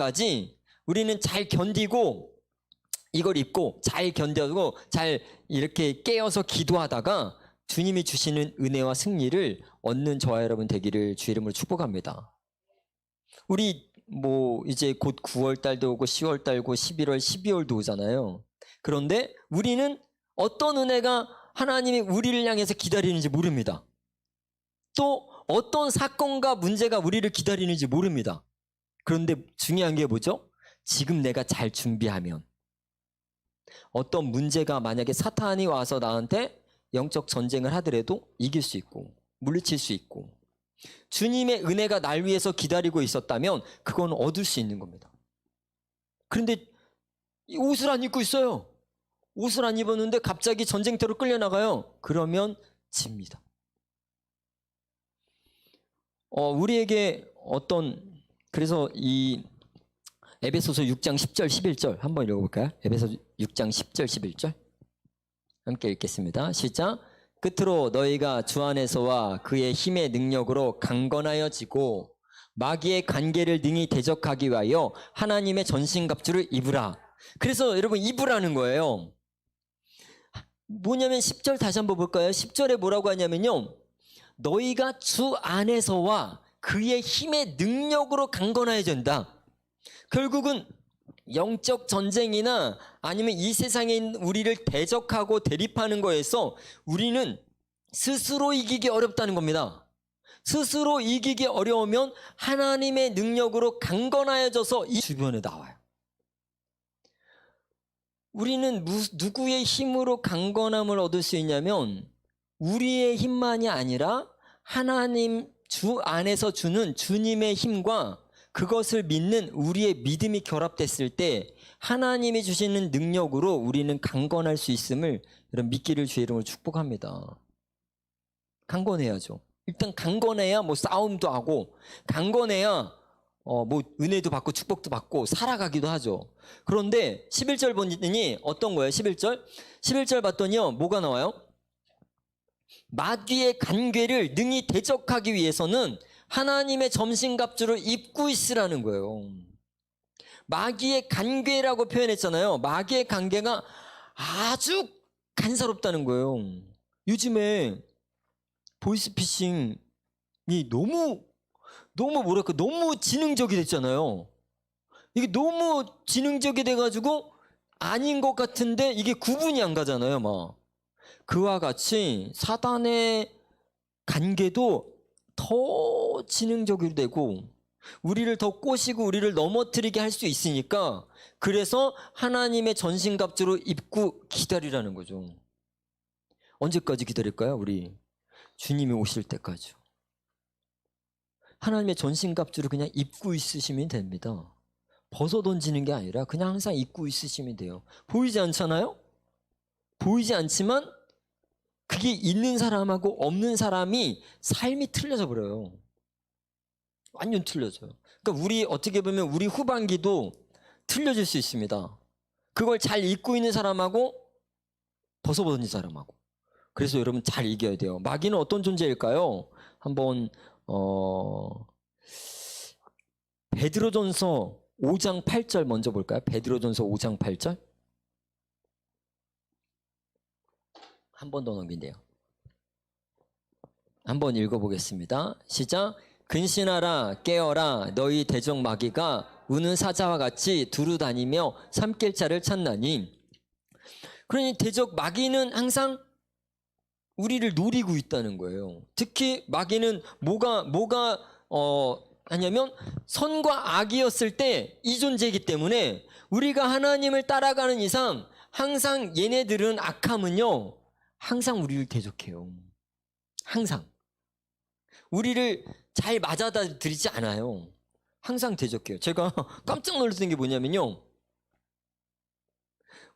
까지 우리는 잘 견디고 이걸 입고 잘 견뎌고 잘 이렇게 깨어서 기도하다가 주님이 주시는 은혜와 승리를 얻는 저와 여러분 되기를 주 이름으로 축복합니다. 우리 뭐 이제 곧 9월 달도 오고 10월 달고 11월, 12월도 오잖아요. 그런데 우리는 어떤 은혜가 하나님이 우리를 향해서 기다리는지 모릅니다. 또 어떤 사건과 문제가 우리를 기다리는지 모릅니다. 그런데 중요한 게 뭐죠? 지금 내가 잘 준비하면 어떤 문제가 만약에 사탄이 와서 나한테 영적 전쟁을 하더라도 이길 수 있고 물리칠 수 있고 주님의 은혜가 날 위해서 기다리고 있었다면 그건 얻을 수 있는 겁니다. 그런데 이 옷을 안 입고 있어요. 옷을 안 입었는데 갑자기 전쟁터로 끌려나가요. 그러면 집니다. 어, 우리에게 어떤 그래서 이 에베소서 6장 10절 11절 한번 읽어볼까요? 에베소 6장 10절 11절 함께 읽겠습니다. 시작. 끝으로 너희가 주 안에서와 그의 힘의 능력으로 강건하여지고 마귀의 관계를 능히 대적하기 위하여 하나님의 전신갑주를 입으라. 그래서 여러분 입으라는 거예요. 뭐냐면 10절 다시 한번 볼까요? 10절에 뭐라고 하냐면요. 너희가 주 안에서와 그의 힘의 능력으로 강건해진다. 결국은 영적 전쟁이나 아니면 이 세상에 우리를 대적하고 대립하는 거에서 우리는 스스로 이기기 어렵다는 겁니다. 스스로 이기기 어려우면 하나님의 능력으로 강건하여져서 이 주변에 나와요. 우리는 무- 누구의 힘으로 강건함을 얻을 수 있냐면 우리의 힘만이 아니라 하나님 주 안에서 주는 주님의 힘과 그것을 믿는 우리의 믿음이 결합됐을 때 하나님이 주시는 능력으로 우리는 강건할 수 있음을 여러분 믿기를 주의 이름으로 축복합니다. 강건해야죠. 일단 강건해야 뭐 싸움도 하고 강건해야 어 뭐 은혜도 받고 축복도 받고 살아가기도 하죠. 그런데 11절 보니 어떤 거예요? 11절? 11절 봤더니요. 뭐가 나와요? 마귀의 간괴를 능히 대적하기 위해서는 하나님의 점심갑주를 입고 있으라는 거예요. 마귀의 간괴라고 표현했잖아요. 마귀의 관계가 아주 간사롭다는 거예요. 요즘에 보이스피싱이 너무 너무 뭐랄까 너무 지능적이 됐잖아요. 이게 너무 지능적이 돼가지고 아닌 것 같은데 이게 구분이 안 가잖아요, 막. 그와 같이 사단의 관계도 더 지능적이 되고 우리를 더 꼬시고 우리를 넘어뜨리게 할 수 있으니까 그래서 하나님의 전신갑주로 입고 기다리라는 거죠. 언제까지 기다릴까요, 우리? 주님이 오실 때까지. 하나님의 전신갑주를 그냥 입고 있으시면 됩니다. 벗어 던지는 게 아니라 그냥 항상 입고 있으시면 돼요. 보이지 않잖아요? 보이지 않지만 그게 있는 사람하고 없는 사람이 삶이 틀려져 버려요. 완전 틀려져요. 그러니까 우리 어떻게 보면 우리 후반기도 틀려질 수 있습니다. 그걸 잘 잊고 있는 사람하고 벗어버린 사람하고. 그래서 여러분 잘 이겨야 돼요. 마귀는 어떤 존재일까요? 한번 어 베드로전서 5장 8절 먼저 볼까요? 베드로전서 5장 8절. 한 번 더 넘긴대요. 한번 읽어보겠습니다. 시작. 근신하라 깨어라 너희 대적 마귀가 우는 사자와 같이 두루 다니며 삼킬 자를 찾나니 그러니 대적 마귀는 항상 우리를 노리고 있다는 거예요. 특히 마귀는 뭐가 뭐가 어 하냐면 선과 악이었을 때 이 존재이기 때문에 우리가 하나님을 따라가는 이상 항상 얘네들은 악함은요 항상 우리를 대적해요. 항상 우리를 잘 맞아다 드리지 않아요. 항상 대적해요. 제가 깜짝 놀랐던 게 뭐냐면요.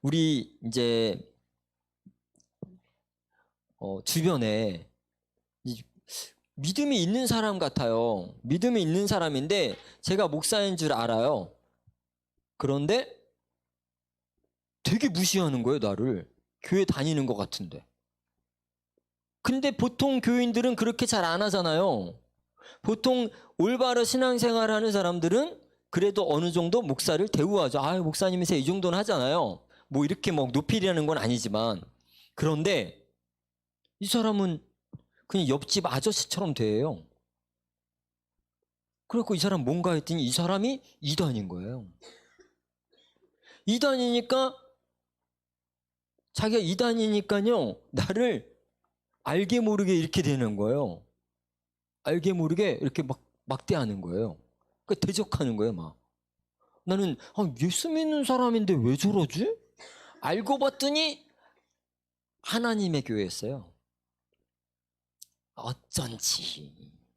우리 이제 어, 주변에 이 믿음이 있는 사람 같아요. 믿음이 있는 사람인데 제가 목사인 줄 알아요. 그런데 되게 무시하는 거예요, 나를. 교회 다니는 것 같은데. 근데 보통 교인들은 그렇게 잘 안 하잖아요. 보통 올바로 신앙생활 하는 사람들은 그래도 어느 정도 목사를 대우하죠. 아, 목사님이세 이 정도는 하잖아요. 뭐 이렇게 뭐 높이려는 건 아니지만 그런데 이 사람은 그냥 옆집 아저씨처럼 돼요. 그래갖고 이 사람 뭔가 했더니 이 사람이 이단인 거예요. 이단이니까 자기가 이단이니까요 나를 알게 모르게 이렇게 되는 거예요. 알게 모르게 이렇게 막 막대하는 거예요. 그 대적하는 거예요, 막. 나는 아, 예수 믿는 사람인데 왜 저러지? 알고 봤더니 하나님의 교회였어요. 어쩐지,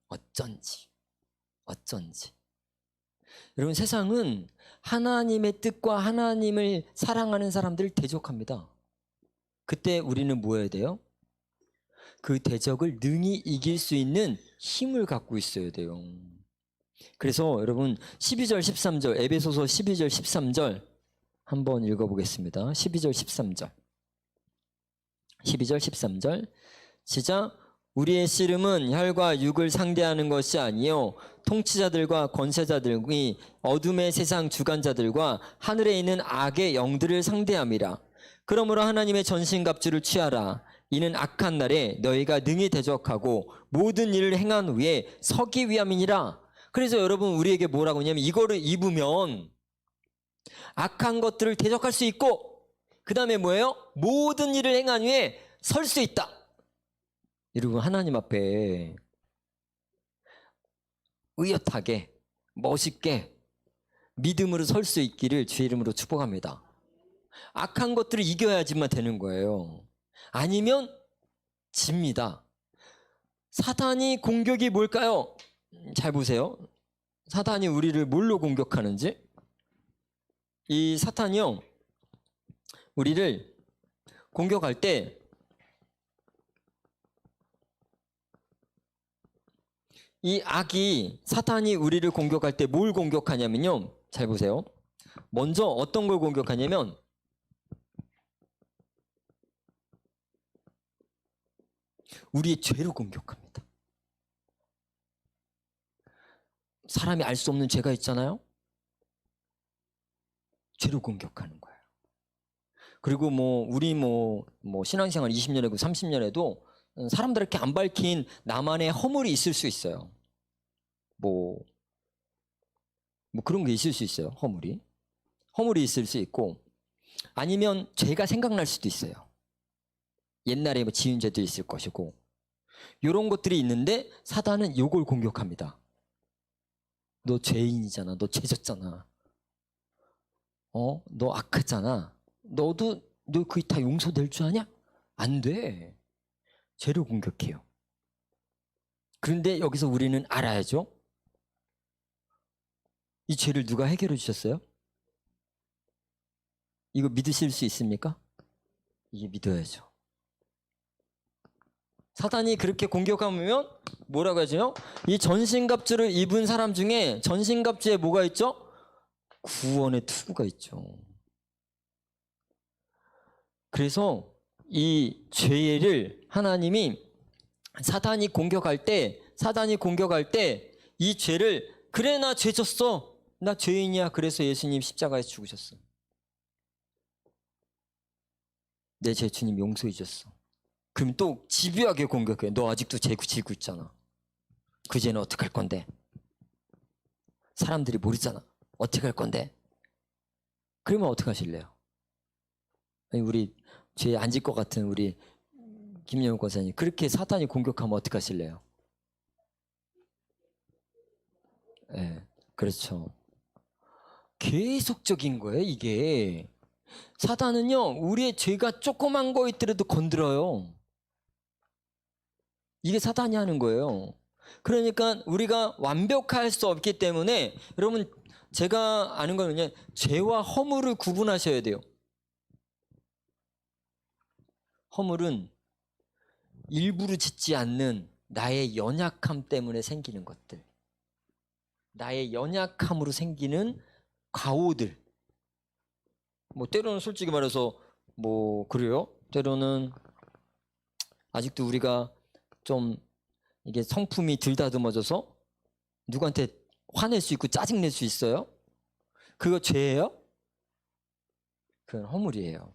어쩐지, 어쩐지. 여러분 세상은 하나님의 뜻과 하나님을 사랑하는 사람들을 대적합니다. 그때 우리는 뭐 해야 돼요? 그 대적을 능히 이길 수 있는 힘을 갖고 있어야 돼요. 그래서 여러분 12절 13절 에베소서 12절 13절 한번 읽어보겠습니다. 12절 13절. 12절 13절. 시작. 우리의 씨름은 혈과 육을 상대하는 것이 아니요 통치자들과 권세자들이 어둠의 세상 주관자들과 하늘에 있는 악의 영들을 상대함이라. 그러므로 하나님의 전신갑주를 취하라 이는 악한 날에 너희가 능히 대적하고 모든 일을 행한 후에 서기 위함이니라 그래서 여러분 우리에게 뭐라고 하냐면 이거를 입으면 악한 것들을 대적할 수 있고 그 다음에 뭐예요? 모든 일을 행한 후에 설 수 있다 여러분 하나님 앞에 의젓하게 멋있게 믿음으로 설 수 있기를 주의 이름으로 축복합니다. 악한 것들을 이겨야지만 되는 거예요. 아니면 집니다. 사탄이 공격이 뭘까요? 음, 잘 보세요. 사탄이 우리를 뭘로 공격하는지. 이 사탄이요. 우리를 공격할 때 이 악이 사탄이 우리를 공격할 때 뭘 공격하냐면요. 잘 보세요. 먼저 어떤 걸 공격하냐면 우리의 죄로 공격합니다. 사람이 알 수 없는 죄가 있잖아요. 죄로 공격하는 거예요. 그리고 뭐 우리 뭐, 뭐 신앙생활 20년이고 30년 에도 사람들에게 안 밝힌 나만의 허물이 있을 수 있어요. 뭐, 뭐 그런 게 있을 수 있어요. 허물이. 허물이 있을 수 있고 아니면 죄가 생각날 수도 있어요. 옛날에 뭐 지은 죄도 있을 것이고 이런 것들이 있는데 사단은 요걸 공격합니다. 너 죄인이잖아. 너 죄졌잖아. 어? 너 악했잖아. 너도 너 그게 다 용서될 줄 아냐? 안 돼. 죄를 공격해요. 그런데 여기서 우리는 알아야죠. 이 죄를 누가 해결해 주셨어요? 이거 믿으실 수 있습니까? 이게 믿어야죠. 사단이 그렇게 공격하면 뭐라고 하죠? 이 전신갑주를 입은 사람 중에 전신갑주에 뭐가 있죠? 구원의 투구가 있죠. 그래서 이 죄를 하나님이 사단이 공격할 때 사단이 공격할 때 이 죄를 그래 나 죄졌어 나 죄인이야 그래서 예수님 십자가에서 죽으셨어 내 죄 주님 용서해 줬어 그럼 또 집요하게 공격해 너 아직도 죄 지고 있잖아 그 죄는 어떻게 할 건데 사람들이 모르잖아 어떻게 할 건데 그러면 어떻게 하실래요 아니 우리 죄안질것 같은 우리 김영욱 권사님 그렇게 사탄이 공격하면 어떻게 하실래요? 예, 네, 그렇죠. 계속적인 거예요, 이게. 사탄은요, 우리의 죄가 조그만 거 있더라도 건드려요. 이게 사탄이 하는 거예요. 그러니까 우리가 완벽할 수 없기 때문에 여러분 제가 아는 거는요, 죄와 허물을 구분하셔야 돼요. 허물은 일부러 짓지 않는 나의 연약함 때문에 생기는 것들. 나의 연약함으로 생기는 과오들. 뭐 때로는 솔직히 말해서 뭐 그래요. 때로는 아직도 우리가 좀 이게 성품이 들다듬어져서 누구한테 화낼 수 있고 짜증 낼 수 있어요. 그거 죄예요? 그건 허물이에요.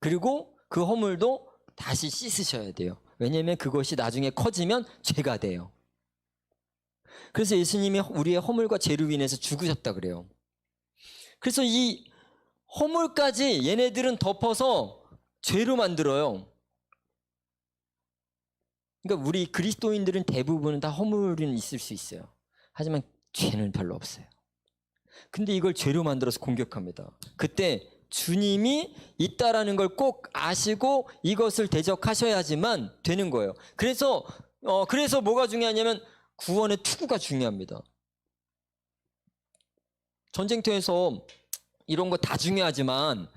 그리고 그 허물도 다시 씻으셔야 돼요. 왜냐하면 그것이 나중에 커지면 죄가 돼요. 그래서 예수님이 우리의 허물과 죄로 인해서 죽으셨다 그래요. 그래서 이 허물까지 얘네들은 덮어서 죄로 만들어요. 그러니까 우리 그리스도인들은 대부분 다 허물은 있을 수 있어요. 하지만 죄는 별로 없어요. 근데 이걸 죄로 만들어서 공격합니다. 그때 주님이 있다라는 걸 꼭 아시고 이것을 대적하셔야지만 되는 거예요. 그래서 어 그래서 뭐가 중요하냐면 구원의 투구가 중요합니다. 전쟁터에서 이런 거 다 중요하지만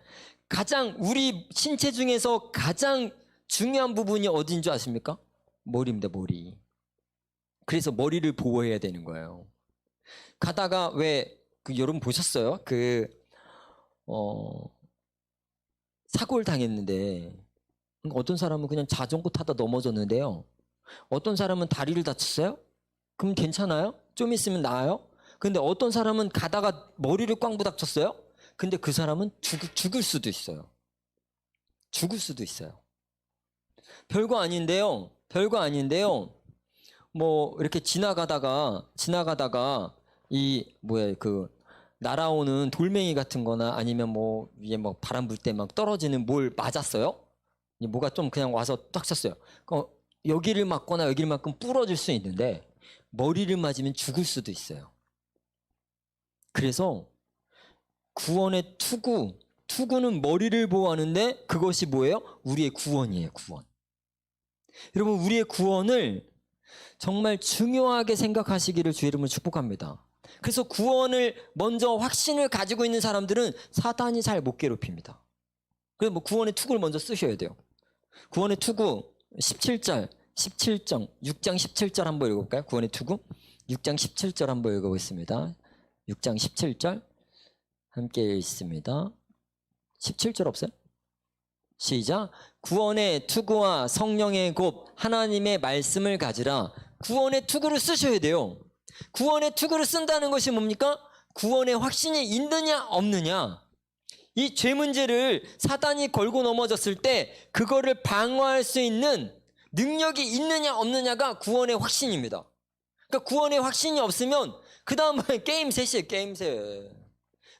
가장 우리 신체 중에서 가장 중요한 부분이 어딘 줄 아십니까? 머리입니다, 머리. 그래서 머리를 보호해야 되는 거예요. 가다가 왜, 그 여러분 보셨어요? 그, 어, 사고를 당했는데, 어떤 사람은 그냥 자전거 타다 넘어졌는데요. 어떤 사람은 다리를 다쳤어요? 그럼 괜찮아요? 좀 있으면 나아요? 근데 어떤 사람은 가다가 머리를 꽝 부닥쳤어요? 근데 그 사람은 죽, 죽을 수도 있어요. 죽을 수도 있어요. 별거 아닌데요. 별거 아닌데요. 뭐 이렇게 지나가다가 지나가다가 이 뭐야 그 날아오는 돌멩이 같은 거나 아니면 뭐 위에 뭐 바람 불 때 막 떨어지는 뭘 맞았어요? 이 뭐가 좀 그냥 와서 딱 쳤어요. 어, 여기를 맞거나 여기를 맞으면 부러질 수 있는데 머리를 맞으면 죽을 수도 있어요. 그래서 구원의 투구, 투구는 머리를 보호하는데 그것이 뭐예요? 우리의 구원이에요, 구원. 여러분, 우리의 구원을 정말 중요하게 생각하시기를 주 이름으로 축복합니다. 그래서 구원을 먼저 확신을 가지고 있는 사람들은 사단이 잘 못 괴롭힙니다. 그래서 뭐 구원의 투구를 먼저 쓰셔야 돼요. 구원의 투구 17절, 17장, 6장 17절 한번 읽어볼까요? 구원의 투구 6장 17절 한번 읽어보겠습니다. 6장 17절 함께 있습니다. 17절 없어요? 시작. 구원의 투구와 성령의 곱 하나님의 말씀을 가지라. 구원의 투구를 쓰셔야 돼요. 구원의 투구를 쓴다는 것이 뭡니까? 구원의 확신이 있느냐 없느냐. 이 죄 문제를 사단이 걸고 넘어졌을 때 그거를 방어할 수 있는 능력이 있느냐 없느냐가 구원의 확신입니다. 그러니까 구원의 확신이 없으면 그 다음에 게임 셋이에요. 게임 셋.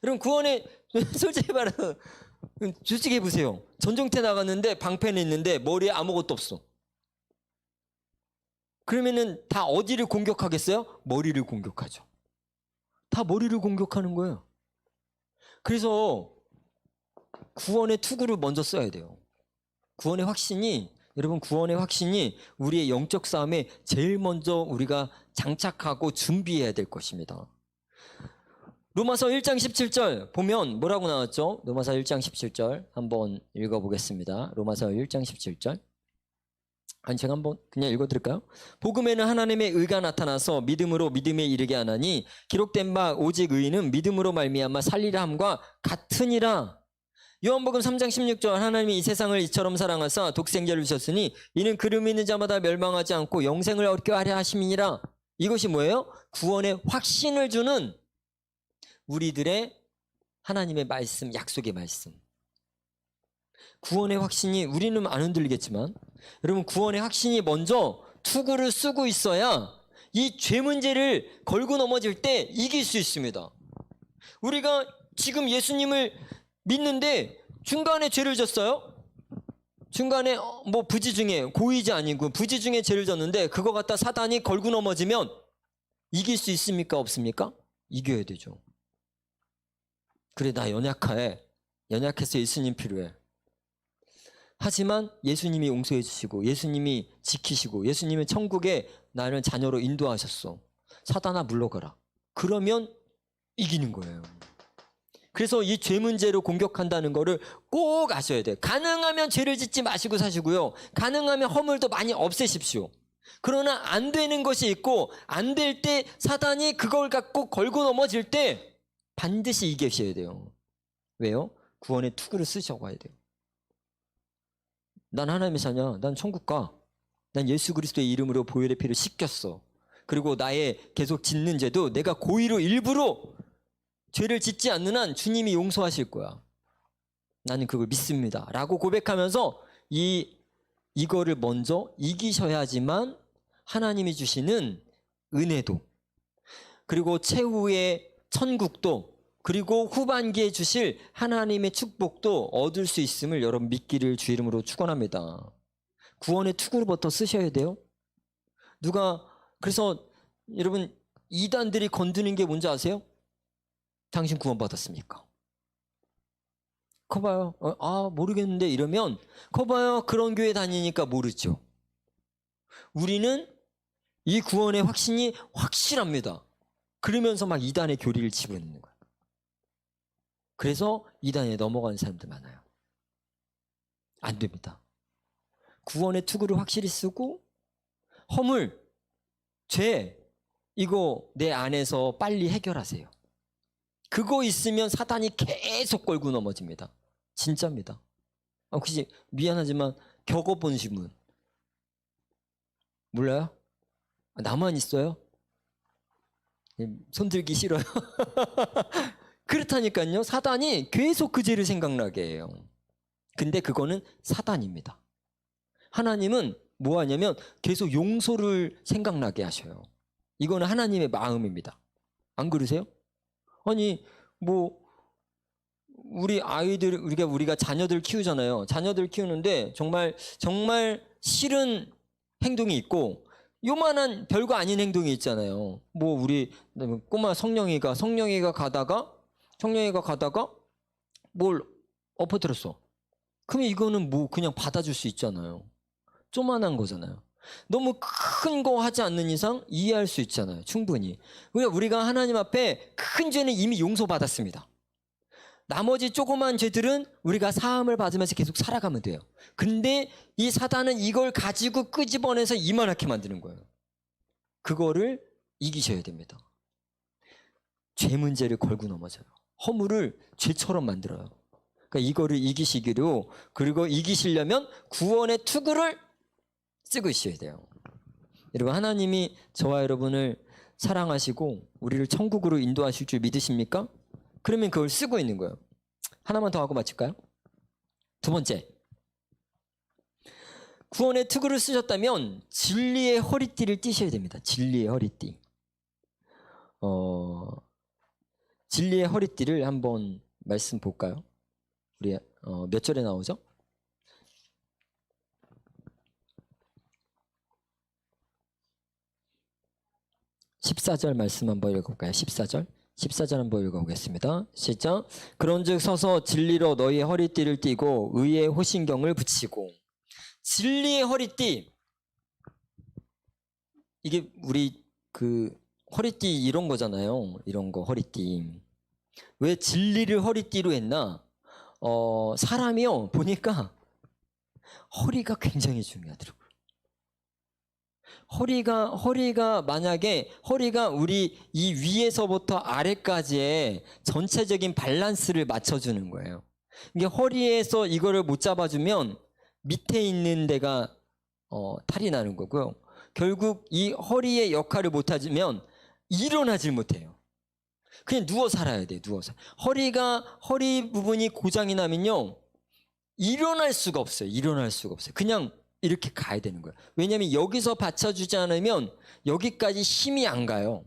여러분 구원의 솔직히 말해서 솔직히 보세요. 전쟁터 나갔는데 방패는 있는데 머리에 아무것도 없어. 그러면은 다 어디를 공격하겠어요? 머리를 공격하죠. 다 머리를 공격하는 거예요. 그래서 구원의 투구를 먼저 써야 돼요. 구원의 확신이 여러분 구원의 확신이 우리의 영적 싸움에 제일 먼저 우리가 장착하고 준비해야 될 것입니다. 로마서 1장 17절 보면 뭐라고 나왔죠? 로마서 1장 17절 한번 읽어보겠습니다. 로마서 1장 17절. 아니 제가 한번 그냥 읽어드릴까요? 복음에는 하나님의 의가 나타나서 믿음으로 믿음에 이르게 하나니 기록된 바 오직 의인은 믿음으로 말미암아 살리라 함과 같으니라. 요한복음 3장 16절 하나님이 이 세상을 이처럼 사랑하사 독생자를 주셨으니 이는 그를 믿는 자마다 멸망하지 않고 영생을 얻게 하려 하심이니라. 이것이 뭐예요? 구원의 확신을 주는 우리들의 하나님의 말씀, 약속의 말씀. 구원의 확신이 우리는 안 흔들리겠지만 여러분 구원의 확신이 먼저 투구를 쓰고 있어야 이 죄 문제를 걸고 넘어질 때 이길 수 있습니다. 우리가 지금 예수님을 믿는데 중간에 죄를 졌어요? 중간에 어, 뭐 부지 중에 고의지 아니고 부지 중에 죄를 졌는데 그거 갖다 사단이 걸고 넘어지면 이길 수 있습니까? 없습니까? 이겨야 되죠. 그래 나 연약해. 연약해서 예수님 필요해. 하지만 예수님이 용서해 주시고 예수님이 지키시고 예수님은 천국에 나를 자녀로 인도하셨어. 사단아 물러가라. 그러면 이기는 거예요. 그래서 이 죄 문제로 공격한다는 거를 꼭 아셔야 돼요. 가능하면 죄를 짓지 마시고 사시고요. 가능하면 허물도 많이 없애십시오. 그러나 안 되는 것이 있고 안 될 때 사단이 그걸 갖고 걸고 넘어질 때 반드시 이기셔야 돼요. 왜요? 구원의 투구를 쓰셔 가야 돼요. 난 하나님의 자녀, 난 천국 가. 난 예수 그리스도의 이름으로 보혈의 피를 씻겼어. 그리고 나의 계속 짓는 죄도 내가 고의로 일부러 죄를 짓지 않는 한 주님이 용서하실 거야. 나는 그걸 믿습니다. 라고 고백하면서 이, 이거를 먼저 이기셔야지만 하나님이 주시는 은혜도, 그리고 최후의 천국도, 그리고 후반기에 주실 하나님의 축복도 얻을 수 있음을 여러분 믿기를 주 이름으로 축원합니다. 구원의 투구부터 쓰셔야 돼요. 누가 그래서 여러분 이단들이 건드는 게 뭔지 아세요? 당신 구원 받았습니까? 커봐요. 어, 아 모르겠는데 이러면 커봐요. 그런 교회 다니니까 모르죠. 우리는 이 구원의 확신이 확실합니다. 그러면서 막 이단의 교리를 집어넣는 거예요. 그래서 이단에 넘어가는 사람들 많아요. 안 됩니다. 구원의 투구를 확실히 쓰고 허물, 죄 이거 내 안에서 빨리 해결하세요. 그거 있으면 사단이 계속 걸고 넘어집니다. 진짜입니다. 아, 혹시 미안하지만 겪어본 신문 몰라요? 아, 나만 있어요? 예, 손들기 싫어요. 그렇다니까요. 사단이 계속 그 죄를 생각나게 해요. 근데 그거는 사단입니다. 하나님은 뭐 하냐면 계속 용서를 생각나게 하셔요. 이거는 하나님의 마음입니다. 안 그러세요? 아니 뭐 우리 아이들 우리가 우리가 자녀들 키우잖아요. 자녀들 키우는데 정말 정말 싫은 행동이 있고 요만한 별거 아닌 행동이 있잖아요. 뭐 우리 꼬마 성령이가 성령이가 가다가 성령이가 가다가 뭘 엎어뜨렸어. 그러면 이거는 뭐 그냥 받아줄 수 있잖아요. 조만한 거잖아요. 너무 큰 거 하지 않는 이상 이해할 수 있잖아요. 충분히. 우리가 우리가 하나님 앞에 큰 죄는 이미 용서받았습니다. 나머지 조그만 죄들은 우리가 사함을 받으면서 계속 살아가면 돼요. 근데 이 사단은 이걸 가지고 끄집어내서 이만하게 만드는 거예요. 그거를 이기셔야 됩니다. 죄 문제를 걸고 넘어져요. 허물을 죄처럼 만들어요. 그러니까 이거를 이기시기로 그리고 이기시려면 구원의 투구를 쓰고 있어야 돼요. 여러분 하나님이 저와 여러분을 사랑하시고 우리를 천국으로 인도하실 줄 믿으십니까? 그러면 그걸 쓰고 있는 거예요. 하나만 더 하고 마칠까요? 두 번째. 구원의 투구를 쓰셨다면 진리의 허리띠를 띠셔야 됩니다. 진리의 허리띠. 어, 진리의 허리띠를 한번 말씀 볼까요? 우리 어, 몇 절에 나오죠? 14절 말씀 한번 읽어볼까요? 14절. 14절 한번 읽어보겠습니다. 시작. 그런즉 서서 진리로 너희의 허리띠를 띠고 의의 호신경을 붙이고 진리의 허리띠 이게 우리 그 허리띠 이런 거잖아요. 이런 거 허리띠. 왜 진리를 허리띠로 했나? 어, 사람이요 보니까 허리가 굉장히 중요하더라고요. 허리가 허리가 만약에 허리가 우리 이 위에서부터 아래까지의 전체적인 밸런스를 맞춰주는 거예요. 이게 허리에서 이거를 못 잡아주면 밑에 있는 데가 어, 탈이 나는 거고요. 결국 이 허리의 역할을 못 해주면 일어나질 못해요. 그냥 누워 살아야 돼, 누워서. 허리가, 허리 부분이 고장이 나면요, 일어날 수가 없어요. 일어날 수가 없어요. 그냥 이렇게 가야 되는 거예요. 왜냐하면 여기서 받쳐주지 않으면 여기까지 힘이 안 가요.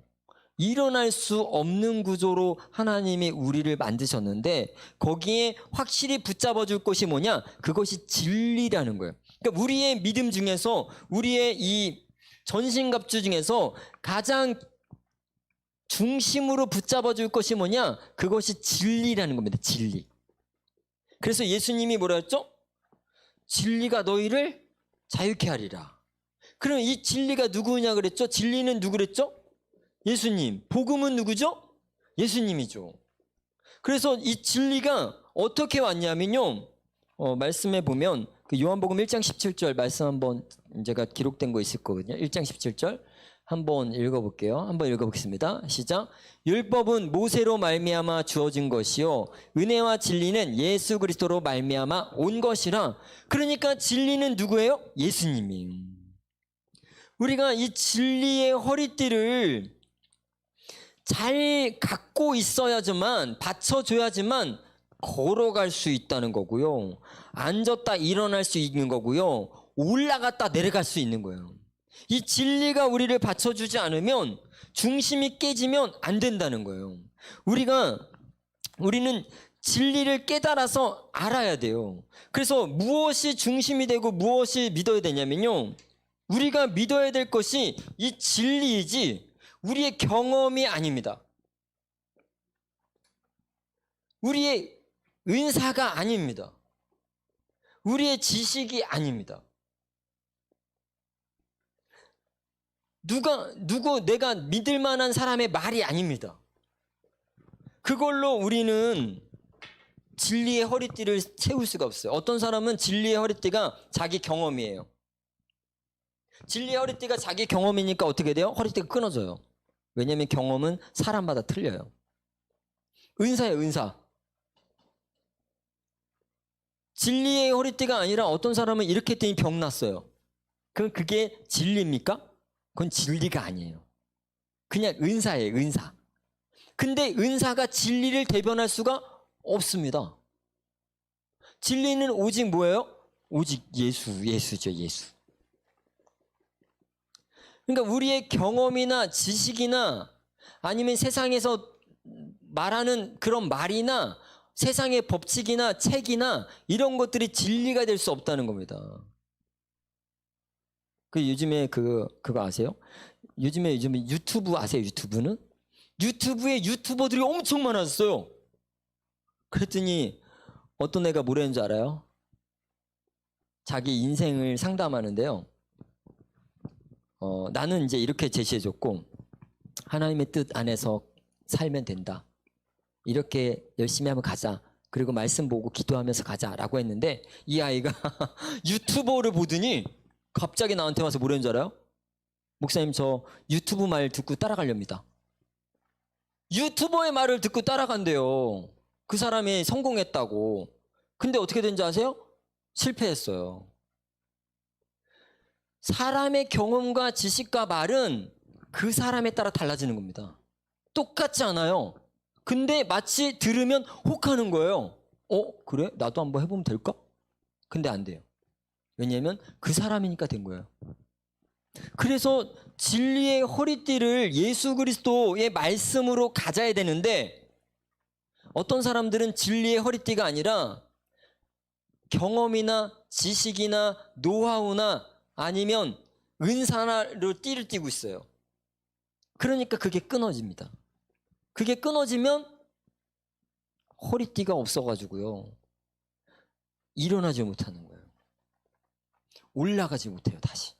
일어날 수 없는 구조로 하나님이 우리를 만드셨는데 거기에 확실히 붙잡아 줄 것이 뭐냐? 그것이 진리라는 거예요. 그러니까 우리의 믿음 중에서 우리의 이 전신갑주 중에서 가장 중심으로 붙잡아 줄 것이 뭐냐? 그것이 진리라는 겁니다. 진리. 그래서 예수님이 뭐라 했죠? 진리가 너희를 자유케 하리라. 그럼 이 진리가 누구냐 그랬죠? 진리는 누구 그랬죠? 예수님. 복음은 누구죠? 예수님이죠. 그래서 이 진리가 어떻게 왔냐면요. 어, 말씀해 보면 그 요한복음 1장 17절 말씀 한번 제가 기록된 거 있을 거거든요. 1장 17절 한번 읽어볼게요. 한번 읽어보겠습니다. 시작. 율법은 모세로 말미암아 주어진 것이요 은혜와 진리는 예수 그리스도로 말미암아 온 것이라. 그러니까 진리는 누구예요? 예수님이에요. 우리가 이 진리의 허리띠를 잘 갖고 있어야지만 받쳐줘야지만 걸어갈 수 있다는 거고요. 앉았다 일어날 수 있는 거고요. 올라갔다 내려갈 수 있는 거예요. 이 진리가 우리를 받쳐주지 않으면 중심이 깨지면 안 된다는 거예요. 우리가 우리는 진리를 깨달아서 알아야 돼요. 그래서 무엇이 중심이 되고 무엇이 믿어야 되냐면요. 우리가 믿어야 될 것이 이 진리이지 우리의 경험이 아닙니다. 우리의 은사가 아닙니다. 우리의 지식이 아닙니다. 누가 누구 내가 믿을 만한 사람의 말이 아닙니다. 그걸로 우리는 진리의 허리띠를 채울 수가 없어요. 어떤 사람은 진리의 허리띠가 자기 경험이에요. 진리의 허리띠가 자기 경험이니까 어떻게 돼요? 허리띠가 끊어져요. 왜냐하면 경험은 사람마다 틀려요. 은사예요, 은사. 진리의 허리띠가 아니라 어떤 사람은 이렇게 했더니 병 났어요. 그럼 그게 진리입니까? 그건 진리가 아니에요. 그냥 은사예요, 은사. 근데 은사가 진리를 대변할 수가 없습니다. 진리는 오직 뭐예요? 오직 예수, 예수죠, 예수. 그러니까 우리의 경험이나 지식이나 아니면 세상에서 말하는 그런 말이나 세상의 법칙이나 책이나 이런 것들이 진리가 될 수 없다는 겁니다. 그 요즘에 그 그거 아세요? 요즘에 요즘에 유튜브 아세요? 유튜브는 유튜브에 유튜버들이 엄청 많았어요. 그랬더니 어떤 애가 뭐라는 줄 알아요? 자기 인생을 상담하는데요. 어, 나는 이제 이렇게 제시해줬고 하나님의 뜻 안에서 살면 된다. 이렇게 열심히 하면 가자. 그리고 말씀 보고 기도하면서 가자라고 했는데 이 아이가 유튜버를 보더니 갑자기 나한테 와서 뭐라는 줄 알아요? 목사님 저 유튜브 말 듣고 따라가렵니다. 유튜버의 말을 듣고 따라간대요. 그 사람이 성공했다고. 근데 어떻게 된지 아세요? 실패했어요. 사람의 경험과 지식과 말은 그 사람에 따라 달라지는 겁니다. 똑같지 않아요. 근데 마치 들으면 혹하는 거예요. 어, 그래? 나도 한번 해보면 될까? 근데 안 돼요. 왜냐면 그 사람이니까 된 거예요. 그래서 진리의 허리띠를 예수 그리스도의 말씀으로 가져야 되는데 어떤 사람들은 진리의 허리띠가 아니라 경험이나 지식이나 노하우나 아니면 은사로 띠를 띠고 있어요. 그러니까 그게 끊어집니다. 그게 끊어지면 허리띠가 없어가지고요. 일어나지 못하는 거예요. 올라가지 못해요, 다시.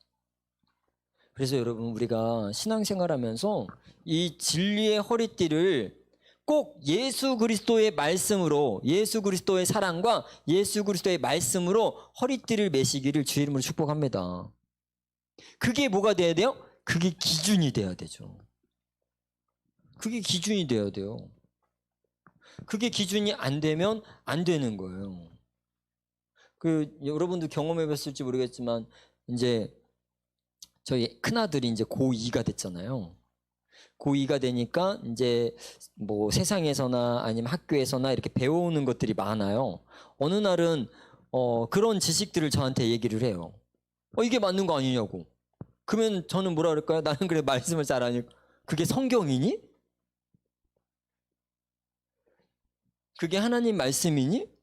그래서 여러분, 우리가 신앙생활 하면서 이 진리의 허리띠를 꼭 예수 그리스도의 말씀으로, 예수 그리스도의 사랑과 예수 그리스도의 말씀으로 허리띠를 매시기를 주의 이름으로 축복합니다. 그게 뭐가 돼야 돼요? 그게 기준이 돼야 되죠. 그게 기준이 돼야 돼요. 그게 기준이 안 되면 안 되는 거예요. 그 여러분도 경험해 봤을지 모르겠지만 이제 저희 큰아들이 이제 고2가 됐잖아요. 고2가 되니까 이제 뭐 세상에서나 아니면 학교에서나 이렇게 배우는 것들이 많아요. 어느 날은 어 그런 지식들을 저한테 얘기를 해요. 어 이게 맞는 거 아니냐고. 그러면 저는 뭐라 그럴까요? 나는 그래 말씀을 잘 아니까 그게 성경이니? 그게 하나님 말씀이니?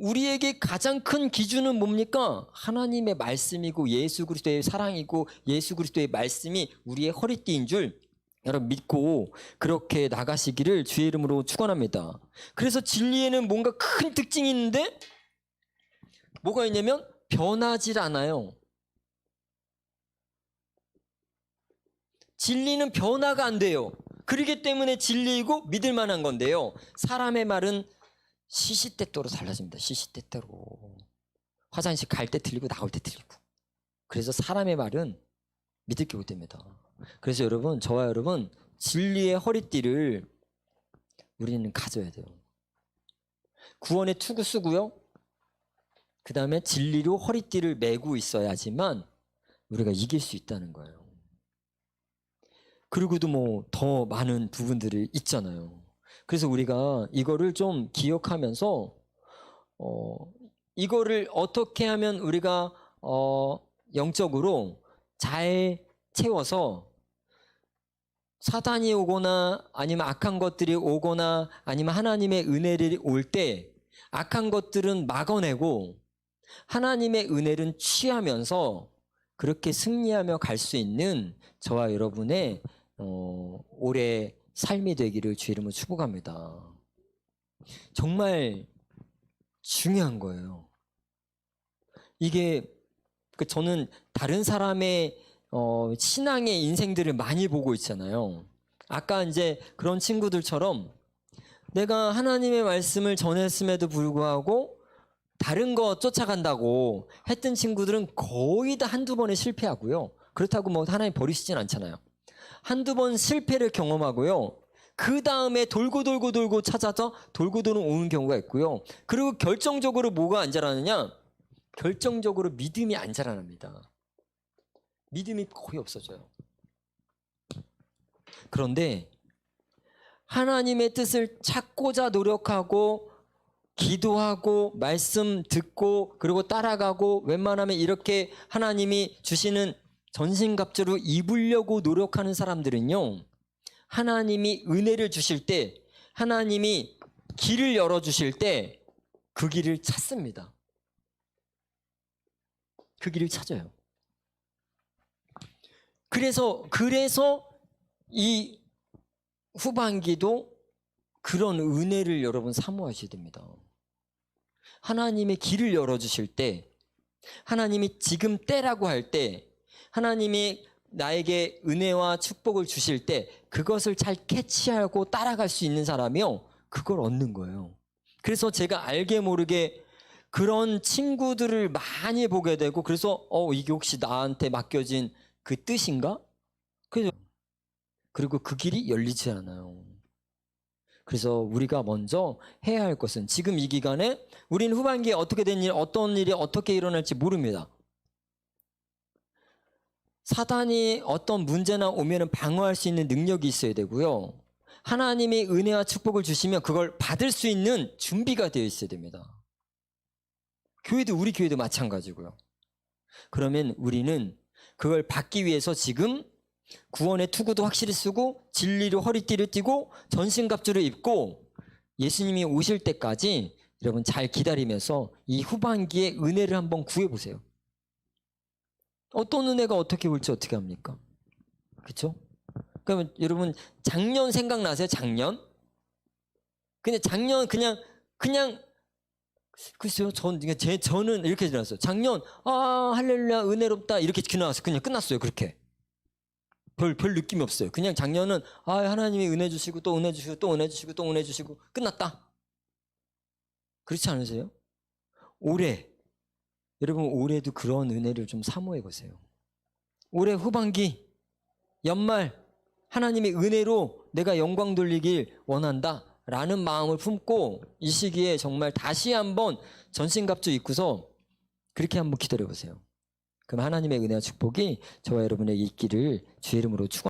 우리에게 가장 큰 기준은 뭡니까? 하나님의 말씀이고 예수 그리스도의 사랑이고 예수 그리스도의 말씀이 우리의 허리띠인 줄 여러분 믿고 그렇게 나가시기를 주의 이름으로 축원합니다. 그래서 진리에는 뭔가 큰 특징이 있는데 뭐가 있냐면 변하질 않아요. 진리는 변화가 안 돼요. 그러기 때문에 진리이고 믿을 만한 건데요. 사람의 말은 시시때때로 달라집니다. 시시때때로. 화장실 갈때 틀리고 나올 때 틀리고. 그래서 사람의 말은 믿을 게 못됩니다. 그래서 여러분, 저와 여러분, 진리의 허리띠를 우리는 가져야 돼요. 구원의 투구 쓰고요. 그 다음에 진리로 허리띠를 메고 있어야지만 우리가 이길 수 있다는 거예요. 그리고도 뭐 더 많은 부분들이 있잖아요. 그래서 우리가 이거를 좀 기억하면서 어 이거를 어떻게 하면 우리가 어 영적으로 잘 채워서 사단이 오거나 아니면 악한 것들이 오거나 아니면 하나님의 은혜를 올 때 악한 것들은 막아내고 하나님의 은혜를 취하면서 그렇게 승리하며 갈 수 있는 저와 여러분의 어, 올해 삶이 되기를 주 이름으로 축복합니다. 정말 중요한 거예요. 이게 그 저는 다른 사람의 어, 신앙의 인생들을 많이 보고 있잖아요. 아까 이제 그런 친구들처럼 내가 하나님의 말씀을 전했음에도 불구하고 다른 거 쫓아간다고 했던 친구들은 거의 다 한두 번에 실패하고요. 그렇다고 뭐 하나님 버리시진 않잖아요. 한두 번 실패를 경험하고요. 그 다음에 돌고 돌고 돌고 찾아서 돌고 돌고 오는 경우가 있고요. 그리고 결정적으로 뭐가 안 자라느냐? 결정적으로 믿음이 안 자라납니다. 믿음이 거의 없어져요. 그런데 하나님의 뜻을 찾고자 노력하고 기도하고 말씀 듣고 그리고 따라가고 웬만하면 이렇게 하나님이 주시는 전신갑주로 입으려고 노력하는 사람들은요. 하나님이 은혜를 주실 때 하나님이 길을 열어 주실 때 그 길을 찾습니다. 그 길을 찾아요. 그래서 그래서 이 후반기도 그런 은혜를 여러분 사모하셔야 됩니다. 하나님의 길을 열어 주실 때 하나님이 지금 때라고 할 때 하나님이 나에게 은혜와 축복을 주실 때 그것을 잘 캐치하고 따라갈 수 있는 사람이요. 그걸 얻는 거예요. 그래서 제가 알게 모르게 그런 친구들을 많이 보게 되고 그래서 어 이게 혹시 나한테 맡겨진 그 뜻인가? 그래서 그리고 그 길이 열리지 않아요. 그래서 우리가 먼저 해야 할 것은 지금 이 기간에 우리는 후반기에 어떻게 된 일, 어떤 일이 어떻게 일어날지 모릅니다. 사단이 어떤 문제나 오면은 방어할 수 있는 능력이 있어야 되고요. 하나님이 은혜와 축복을 주시면 그걸 받을 수 있는 준비가 되어 있어야 됩니다. 교회도 우리 교회도 마찬가지고요. 그러면 우리는 그걸 받기 위해서 지금 구원의 투구도 확실히 쓰고 진리로 허리띠를 띠고 전신갑주를 입고 예수님이 오실 때까지 여러분 잘 기다리면서 이 후반기에 은혜를 한번 구해 보세요. 어떤 은혜가 어떻게 올지 어떻게 합니까? 그렇죠? 그러면 여러분 작년 생각나세요? 작년? 근데 작년 그냥 그냥 글쎄요, 전, 제, 저는 이렇게 지났어요. 작년, 아, 할렐루야, 은혜롭다. 이렇게 지나갔어요. 그냥 끝났어요. 그렇게. 별, 별 느낌이 없어요. 그냥 작년은, 아, 하나님이 은혜 주시고, 또 은혜 주시고, 또 은혜 주시고, 또 은혜 주시고, 끝났다. 그렇지 않으세요? 올해, 여러분, 올해도 그런 은혜를 좀 사모해 보세요. 올해 후반기, 연말, 하나님의 은혜로 내가 영광 돌리길 원한다. 라는 마음을 품고 이 시기에 정말 다시 한번 전신갑주 입고서 그렇게 한번 기다려 보세요. 그럼 하나님의 은혜와 축복이 저와 여러분에게 있기를 주의 이름으로 축원